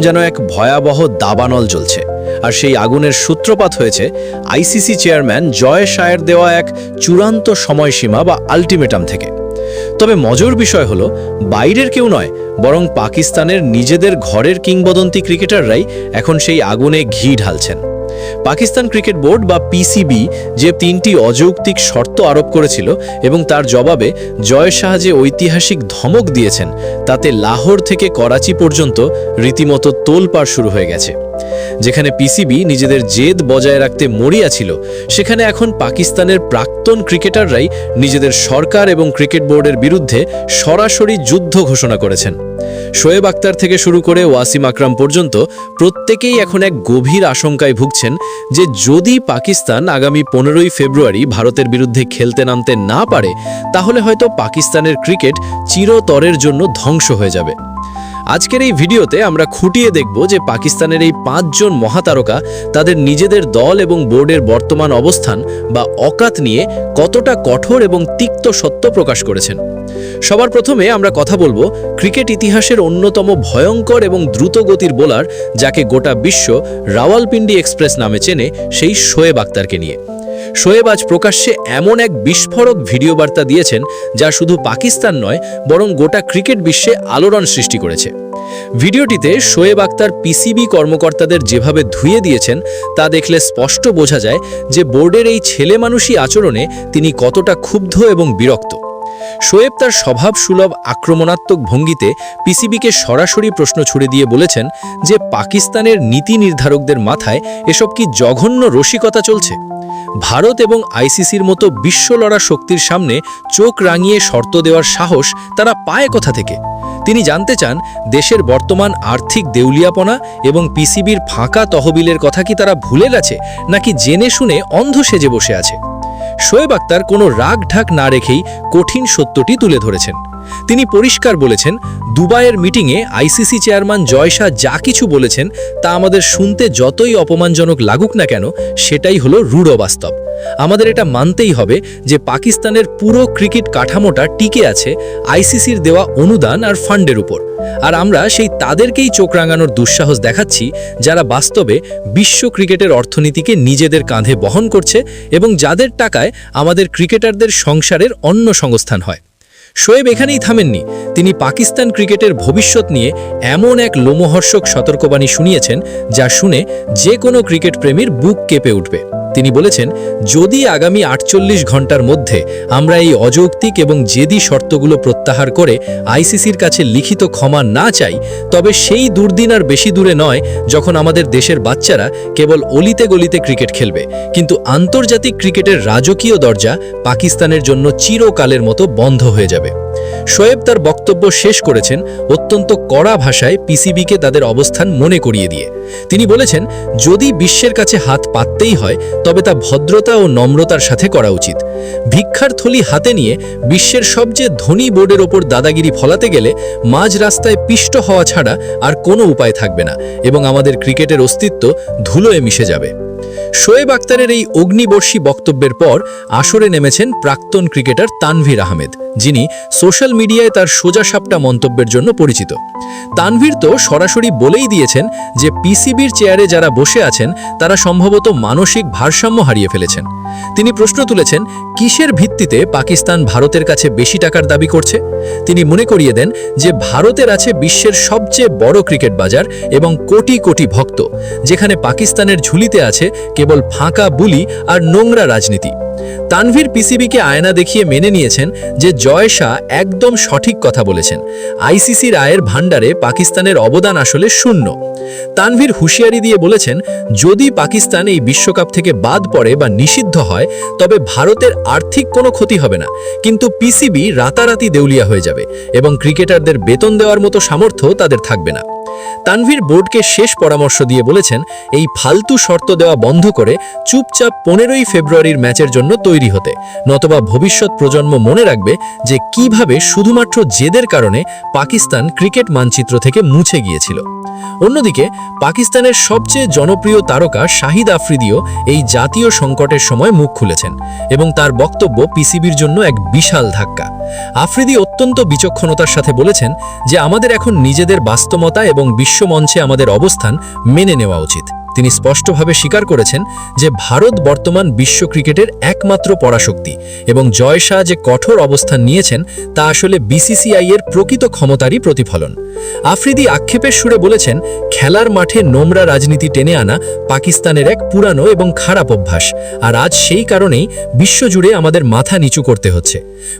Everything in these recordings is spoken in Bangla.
যেন এক ভয়াবহ দাবানল জ্বলছে। আর সেই আগুনের সূত্রপাত হয়েছে আইসিসি চেয়ারম্যান জয় শায়ের দেওয়া এক চূড়ান্ত সময়সীমা বা আলটিমেটাম থেকে। তবে মজার বিষয় হল, বাইরের কেউ নয়, বরং পাকিস্তানের নিজেদের ঘরের কিংবদন্তি ক্রিকেটাররাই এখন সেই আগুনে ঘি ঢালছেন। পাকিস্তান ক্রিকেট বোর্ড বা পিসিবি যে তিনটি অযৌক্তিক শর্ত আরোপ করেছিল এবং তার জবাবে জয় শাহ যে ঐতিহাসিক ধমক দিয়েছেন, তাতে লাহোর থেকে করাচি পর্যন্ত রীতিমতো তোলপাড় শুরু হয়ে গেছে। যেখানে পিসিবি নিজেদের জেদ বজায় রাখতে মরিয়া ছিল, সেখানে এখন পাকিস্তানের প্রাক্তন ক্রিকেটাররাই নিজেদের সরকার এবং ক্রিকেট বোর্ডের বিরুদ্ধে সরাসরি যুদ্ধ ঘোষণা করেছেন। শোয়েব আক্তার থেকে শুরু করে ওয়াসিম আকরাম পর্যন্ত প্রত্যেকেই এখন এক গভীর আশঙ্কায় ভুগছেন যে যদি পাকিস্তান আগামী পনেরোই ফেব্রুয়ারি ভারতের বিরুদ্ধে খেলতে নামতে না পারে, তাহলে হয়তো পাকিস্তানের ক্রিকেট চিরতরের জন্য ধ্বংস হয়ে যাবে। আজকের এই ভিডিওতে আমরা খুঁটিয়ে দেখব যে পাকিস্তানের এই পাঁচজন মহাতারকা তাদের নিজেদের দল এবং বোর্ডের বর্তমান অবস্থান বা অকাত নিয়ে কতটা কঠোর এবং তিক্ত সত্য প্রকাশ করেছেন। সবার প্রথমে আমরা কথা বলব ক্রিকেট ইতিহাসের অন্যতম ভয়ঙ্কর এবং দ্রুতগতির বোলার, যাকে গোটা বিশ্ব রাওয়ালপিন্ডি এক্সপ্রেস নামে চেনে, সেই শোয়েব আক্তারকে নিয়ে। শোয়েব আজ প্রকাশ্যে এমন এক বিস্ফোরক ভিডিও বার্তা দিয়েছেন যা শুধু পাকিস্তান নয়, বরং গোটা ক্রিকেট বিশ্বে আলোড়ন সৃষ্টি করেছে। ভিডিওটিতে শোয়েব আক্তার পিসিবি কর্মকর্তাদের যেভাবে ধুয়ে দিয়েছেন, তা দেখলে স্পষ্ট বোঝা যায় যে বোর্ডের এই ছেলে মানুষই আচরণে তিনি কতটা ক্ষুব্ধ এবং বিরক্ত। শোয়েব তার স্বভাব সুলভ আক্রমণাত্মক ভঙ্গিতে পিসিবিকে সরাসরি প্রশ্ন ছুড়ে দিয়ে বলেছেন যে পাকিস্তানের নীতি নির্ধারকদের মাথায় এসব কি জঘন্য রসিকতা চলছে? ভারত এবং আইসিসির মতো বিশ্বলড়া শক্তির সামনে চোখ রাঙিয়ে শর্ত দেওয়ার সাহস তারা পায় কোথা থেকে? তিনি জানতে চান, দেশের বর্তমান আর্থিক দেউলিয়াপনা এবং পিসিবির ফাঁকা তহবিলের কথা কি তারা ভুলে গেছে নাকি জেনে শুনে অন্ধ সেজে বসে আছে? শোয়েব আক্তার কোনো রাগ ঢাক না রেখেই কঠিন সত্যটি তুলে ধরেছেন। তিনি পরিষ্কার বলেছেন, দুবাইয়ের মিটিংয়ে আইসিসি চেয়ারম্যান জয় শাহ যা কিছু বলেছেন তা আমাদের শুনতে যতই অপমানজনক লাগুক না কেন, সেটাই হলো রূঢ় বাস্তব। আমাদের এটা মানতেই হবে যে পাকিস্তানের পুরো ক্রিকেট কাঠামোটা টিকে আছে আইসিসির দেওয়া অনুদান আর ফান্ডের উপর। আর আমরা সেই তাদেরকেই চোখ রাঙানোর দুঃসাহস দেখাচ্ছি যারা বাস্তবে বিশ্ব ক্রিকেটের অর্থনীতিকে নিজেদের কাঁধে বহন করছে এবং যাদের টাকায় আমাদের ক্রিকেটারদের সংসারের অন্য সংস্থান হয়। শোয়েব এখানেই থামেননি। তিনি পাকিস্তান ক্রিকেটের ভবিষ্যৎ নিয়ে এমন এক লোমহর্ষক সতর্কবাণী শুনিয়েছেন যা শুনে যে কোনো ক্রিকেট প্রেমীর বুক কেঁপে উঠবে। তিনি বলেছেন, যদি আগামী আটচল্লিশ ঘণ্টার মধ্যে আমরা এই অযৌক্তিক এবং জেদি শর্তগুলো প্রত্যাহার করে আইসিসির কাছে লিখিত ক্ষমা না চাই, তবে সেই দুর্দিন আর বেশি দূরে নয় যখন আমাদের দেশের বাচ্চারা কেবল অলিতে গলিতে ক্রিকেট খেলবে। কিন্তু আন্তর্জাতিক ক্রিকেটের রাজকীয় দরজা পাকিস্তানের জন্য চিরকালের মতো বন্ধ হয়ে যাবে। শোয়েব তার বক্তব্য শেষ করেছেন অত্যন্ত কড়া ভাষায় পিসিবিকে তাদের অবস্থান মনে করিয়ে দিয়ে। তিনি বলেছেন, যদি বিশ্বের কাছে হাত পাততেই হয়, তবে তা ভদ্রতা ও নম্রতার সাথে করা উচিত। ভিক্ষার থলি হাতে নিয়ে বিশ্বের সবচেয়ে ধনী বোর্ডের ওপর দাদাগিরি ফলাতে গেলে মাঝ রাস্তায় পিষ্ট হওয়া ছাড়া আর কোনো উপায় থাকবে না এবং আমাদের ক্রিকেটের অস্তিত্ব ধুলোয় মিশে যাবে। শোয়েব আক্তারের এই অগ্নিবর্ষী বক্তব্যের পর আসরে নেমেছেন প্রাক্তন ক্রিকেটার তানভীর আহমেদ, যিনি সোশ্যাল মিডিয়ায় তার সোজাসাপটা মন্তব্যের জন্য পরিচিত। তানভীর তো সরাসরি বলেই দিয়েছেন যে পিসিবির চেয়ারে যারা বসে আছেন, তারা সম্ভবত মানসিক ভারসাম্য হারিয়ে ফেলেছেন। তিনি প্রশ্ন তুলেছেন, কিসের ভিত্তিতে পাকিস্তান ভারতের কাছে বেশি টাকার দাবি করছে? তিনি মনে করিয়ে দেন যে ভারতের আছে বিশ্বের সবচেয়ে বড় ক্রিকেট বাজার এবং কোটি কোটি ভক্ত, যেখানে পাকিস্তানের ঝুলিতে আছে কেবল ফাঁকা বুলি আর নোংরা রাজনীতি। তানভীর পিসিবিকে আয়না দেখিয়ে মেনে নিয়েছেন যে জয় শাহ একদম সঠিক কথা বলেছেন। আইসিসির আয়ের ভাণ্ডারে পাকিস্তানের অবদান আসলে শূন্য। তানভীর হুঁশিয়ারি দিয়ে বলেছেন, যদি পাকিস্তান এই বিশ্বকাপ থেকে বাদ পড়ে বা নিষিদ্ধ হয়, তবে ভারতের আর্থিক কোনো ক্ষতি হবে না। কিন্তু পিসিবি রাতারাতি দেউলিয়া হয়ে যাবে এবং ক্রিকেটারদের বেতন দেওয়ার মতো সামর্থ্য তাদের থাকবে না। তানভীর বোর্ডকে শেষ পরামর্শ দিয়ে বলেছেন, এই ফালতু শর্ত দেওয়া বন্ধ করে চুপচাপ পনেরোই ফেব্রুয়ারির ম্যাচের জন্য তৈরি হতে। নতবা ভবিষ্যৎ প্রজন্ম মনে রাখবে যে কীভাবে শুধুমাত্র জেদের কারণে পাকিস্তান ক্রিকেট মানচিত্র থেকে মুছে গিয়েছিল। অন্যদিকে, পাকিস্তানের সবচেয়ে জনপ্রিয় তারকা শাহিদ আফ্রিদিও এই জাতীয় সংকটের সময় মুখ খুলেছেন এবং তার বক্তব্য পিসিবির জন্য এক বিশাল ধাক্কা। আফ্রিদি অত্যন্ত বিচক্ষণতার সাথে বলেছেন যে, আমাদের এখন নিজেদের বাস্তবতা এবং বিশ্বমঞ্চে আমাদের অবস্থান মেনে নেওয়া উচিত। তিনি স্পষ্টভাবে স্বীকার করেছেন যে ভারত বর্তমান বিশ্ব ক্রিকেটের একমাত্র পরাশক্তি এবং জয় শাহ যে কঠোর অবস্থান নিয়েছেন তা আসলে বিসিসিআই এর প্রকৃত ক্ষমতারই প্রতিফলন। আফ্রিদি আক্ষেপের সুরে বলেছেন, খেলার মাঠে নোংরা রাজনীতি টেনে আনা পাকিস্তানের এক পুরানো এবং খারাপ অভ্যাস। আর আজ সেই কারণেই বিশ্বজুড়ে আমাদের মাথা নিচু করতে হচ্ছে।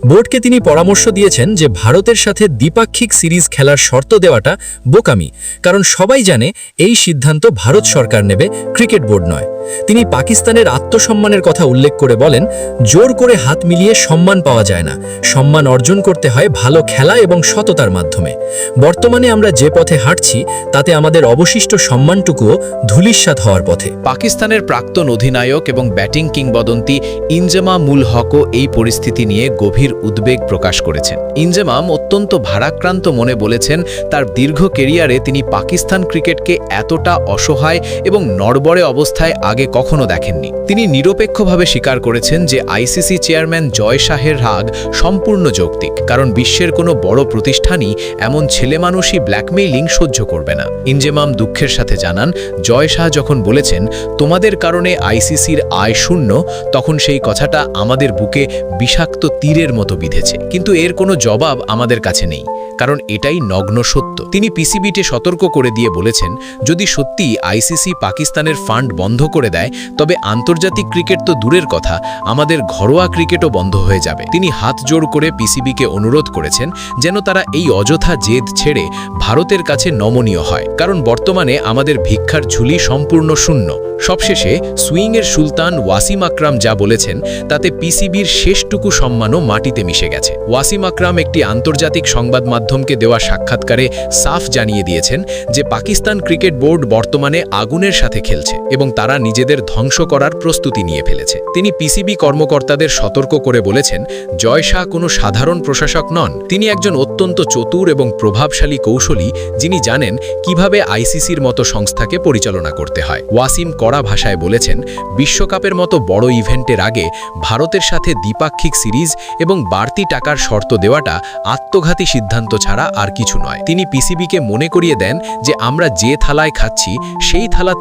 বোর্ডকে তিনি পরামর্শ দিয়েছেন যে ভারতের সাথে দ্বিপাক্ষিক সিরিজ খেলার শর্ত দেওয়াটা বোকামি, কারণ সবাই জানে এই সিদ্ধান্ত ভারত সরকার নেবে, ক্রিকেট বোর্ড নয়। তিনি পাকিস্তানের আত্মসম্মানের কথা উল্লেখ করে বলেন, জোর করে হাত মিলিয়ে সম্মান পাওয়া যায় না। সম্মান অর্জন করতে হয় ভালো খেলা এবং সততার মাধ্যমে। বর্তমানে আমরা যে পথে হাঁটছি, তাতে আমাদের অবশিষ্ট সম্মানটুকুও ধূলিস্বাদ হওয়ার পথে। পাকিস্তানের প্রাক্তন অধিনায়ক এবং ব্যাটিং কিংবদন্তি ইনজেমা মুল হকও এই পরিস্থিতি নিয়ে গভীর উদ্বেগ প্রকাশ করেছেন। ইনজেমাম অত্যন্ত ভারাক্রান্ত মনে বলেছেন, তার দীর্ঘ কেরিয়ারে তিনি পাকিস্তান ক্রিকেটকে এতটা অসহায় এবং নড়বড়ে অবস্থায় আগে কখনো দেখেননি। তিনি নিরপেক্ষভাবে স্বীকার করেছেন যে আইসিসি চেয়ারম্যান জয় শাহের রাগ সম্পূর্ণ যৌক্তিক, কারণ বিশ্বের কোনো বড় প্রতিষ্ঠানই এমন ছেলেমানুষই ব্ল্যাকমেইলিং সহ্য করবে না। ইনজেমাম দুঃখের সাথে জানান, জয় শাহ যখন বলেছেন, তোমাদের কারণে আইসিসির আয় শূন্য তখন সেই কথাটা আমাদের বুকে বিষাক্ত তীরের মতো বিঁধেছে। কিন্তু এর কোনো জবাব আমাদের কাছে নেই, কারণ এটাই নগ্ন সত্য। তিনি পিসিবিতে সতর্ক করে দিয়ে বলেছেন, যদি সত্যি আইসিসি পাকিস্তানের ফান্ড বন্ধ করে দেয়, তবে আন্তর্জাতিক ক্রিকেট তো দূরের কথা, আমাদের ঘরোয়া ক্রিকেটও বন্ধ হয়ে যাবে। তিনি হাত জোড় করে পিসিবিকে অনুরোধ করেছেন যেন তারা এই অযথা জেদ ছেড়ে ভারতের কাছে নমনীয় হয়। কারণ বর্তমানে আমাদের ভিক্ষার ঝুলি সম্পূর্ণ শূন্য। সবশেষে সুইংয়ের সুলতান ওয়াসিম আকরাম যা বলেছেন, তাতে পিসিবির শেষটুকু সম্মানও মাটিতে মিশে গেছে। ওয়াসিম আকরাম একটি আন্তর্জাতিক সংবাদ মাধ্যমকে দেওয়া সাক্ষাৎকারে সাফ জানিয়ে দিয়েছেন যে, পাকিস্তান ক্রিকেট বোর্ড বর্তমানে আগুনের সাথে খেলছে এবং তারা নিজেদের ধ্বংস করার প্রস্তুতি নিয়ে ফেলেছে। তিনি পিসিবি কর্মকর্তাদের সতর্ক করে বলেছেন, জয় শাহ কোনো সাধারণ প্রশাসক নন। তিনি একজন অত্যন্ত চতুর এবং প্রভাবশালী কৌশলী, যিনি জানেন কীভাবে আইসিসির মতো সংস্থাকে পরিচালনা করতে হয়। ওয়াসিম কড়া ভাষায় বলেছেন, বিশ্বকাপের মতো বড় ইভেন্টের আগে ভারতের সাথে দ্বিপাক্ষিক সিরিজ এবং বাড়তি টাকার শর্ত দেওয়াটা আত্মঘাতী সিদ্ধান্ত ছাড়া আর কিছু নয়। তিনি পিসিবিকে মনে করিয়ে দেন যে, আমরা যে থালায় খাচ্ছি, সেই থালা